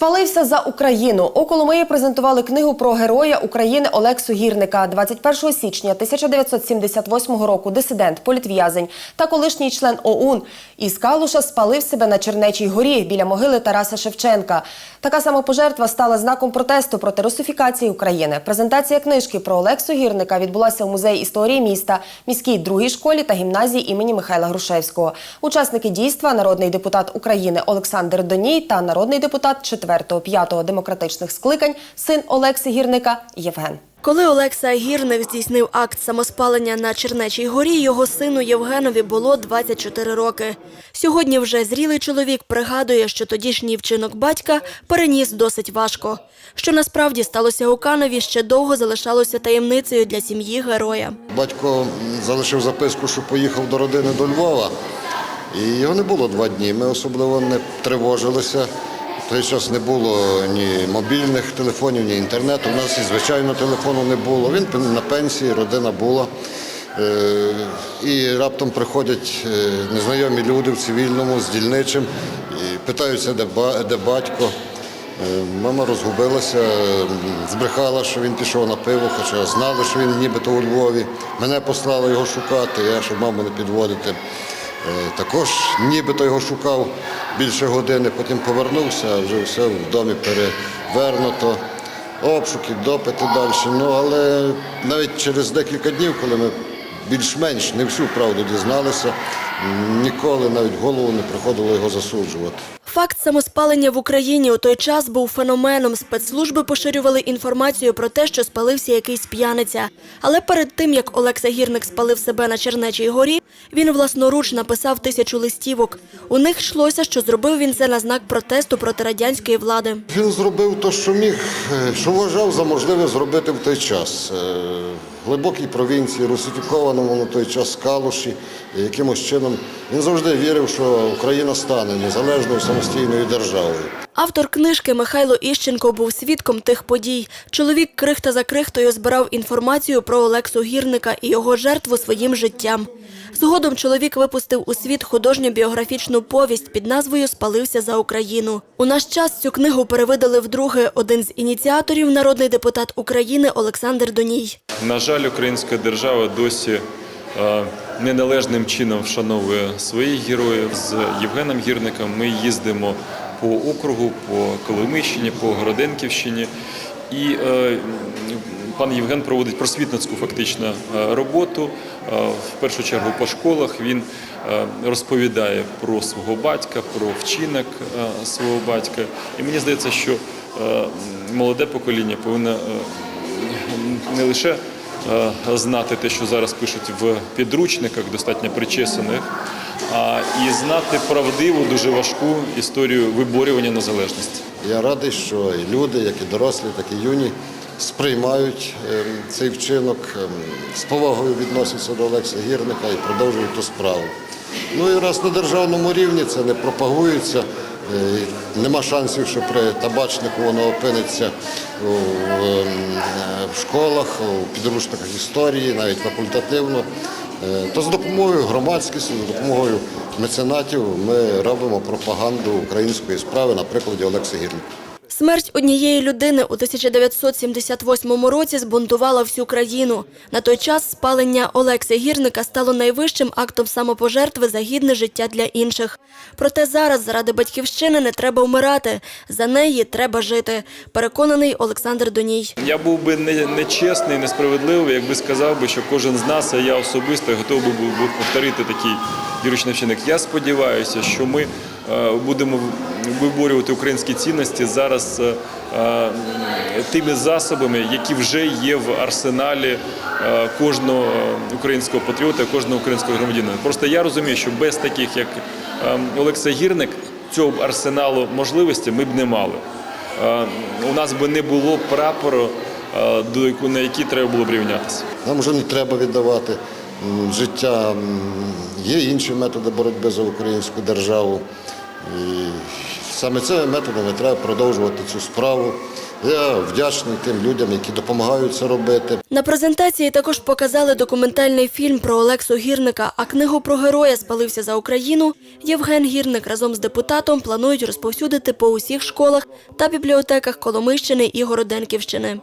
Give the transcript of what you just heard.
Спалився за Україну. У Коломиї презентували книгу про героя України Олексу Гірника. 21 січня 1978 року дисидент, політв'язень та колишній член ОУН із Калуша спалив себе на Чернечій горі біля могили Тараса Шевченка. Така самопожертва стала знаком протесту проти русифікації України. Презентація книжки про Олексу Гірника відбулася в музеї історії міста, міській другій школі та гімназії імені Михайла Грушевського. Учасники дійства народний депутат України Олександр Доній та народний депутат 4-5 демократичних скликань син Олекси Гірника Євген. Коли Олекса Гірник здійснив акт самоспалення на Чернечій горі, його сину Євгенові було 24 роки. Сьогодні вже зрілий чоловік пригадує, що тодішній вчинок батька переніс досить важко. Що насправді сталося у Канові, ще довго залишалося таємницею для сім'ї героя. Батько залишив записку, що поїхав до родини до Львова. І його не було два дні. Ми особливо не тривожилися. Той час не було ні мобільних телефонів, ні інтернету. У нас і звичайно телефону не було. Він на пенсії, родина була. Е, І раптом приходять е, незнайомі люди в цивільному з дільничим і питаються, де батько. Е, Мама розгубилася, збрехала, що він пішов на пиво, хоча знали, що він нібито у Львові. Мене послали його шукати, я щоб маму не підводити. Е, Також нібито його шукав більше години, потім повернувся, вже все в домі перевернуто. Обшуки, допити далі. Ну, але навіть через декілька днів, коли ми більш-менш не всю правду дізналися, ніколи навіть в голову не приходило його засуджувати. Факт самоспалення в Україні у той час був феноменом. Спецслужби поширювали інформацію про те, що спалився якийсь п'яниця. Але перед тим, як Олекса Гірник спалив себе на Чернечій горі, він власноруч написав тисячу листівок. У них йшлося, що зробив він це на знак протесту проти радянської влади. Він зробив те, що міг, е, що вважав за можливе зробити в той час. Глибокій провінції, русифікованому на той час Калуші, якимось чином він завжди вірив, що Україна стане незалежною самостійною державою. Автор книжки Михайло Іщенко був свідком тих подій. Чоловік крихта за крихтою збирав інформацію про Олексу Гірника і його жертву своїм життям. Згодом чоловік випустив у світ художню біографічну повість під назвою Спалився за Україну. У наш час цю книгу перевидали вдруге. Один з ініціаторів народний депутат України Олександр Доній. На жаль, українська держава досі е, неналежним чином вшановує своїх героїв. З Євгеном Гірником ми їздимо по округу, по Коломийщині, по Городенківщині. І е, пан Євген проводить просвітницьку фактично е, роботу. Е, В першу чергу по школах він е, розповідає про свого батька, про вчинок е, свого батька. І мені здається, що молоде покоління повинно не лише знати те, що зараз пишуть в підручниках, достатньо причесаних, а і знати правдиву, дуже важку історію виборювання незалежності. Я радий, що і люди, як і дорослі, так і юні, сприймають ем, цей вчинок, ем, з повагою відносяться до Олекса Гірника і продовжують ту справу. Ну і раз на державному рівні це не пропагується, е, нема шансів, що при табачнику воно опиниться ем, в школах, у підручниках історії, навіть факультативно. Е, То з допомогою громадськості, з допомогою меценатів ми робимо пропаганду української справи на прикладі Олекса Гірника. Смерть однієї людини у 1978 році збунтувала всю країну. На той час спалення Олекса Гірника стало найвищим актом самопожертви за гідне життя для інших. Проте зараз заради батьківщини не треба вмирати, за неї треба жити. Переконаний Олександр Доній. Я був би не- нечесний, несправедливий, якби сказав би, що кожен з нас, а я особисто готовий був повторити такий віручний вчинок. Я сподіваюся, що ми будемо виборювати українські цінності зараз е, е, тими засобами, які вже є в арсеналі е, кожного е, українського патріота, кожного українського громадянина. Просто я розумію, що без таких, як е, Олекса Гірник, цього арсеналу можливості ми б не мали. Е, У нас би не було прапору, е, на який треба було б рівнятися. Нам вже не треба віддавати життя. Є інші методи боротьби за українську державу. І саме цими методами треба продовжувати цю справу. Я вдячний тим людям, які допомагають це робити. На презентації також показали документальний фільм про Олексу Гірника, а книгу про героя «Спалився за Україну» Євген Гірник разом з депутатом планують розповсюдити по усіх школах та бібліотеках Коломийщини і Городенківщини.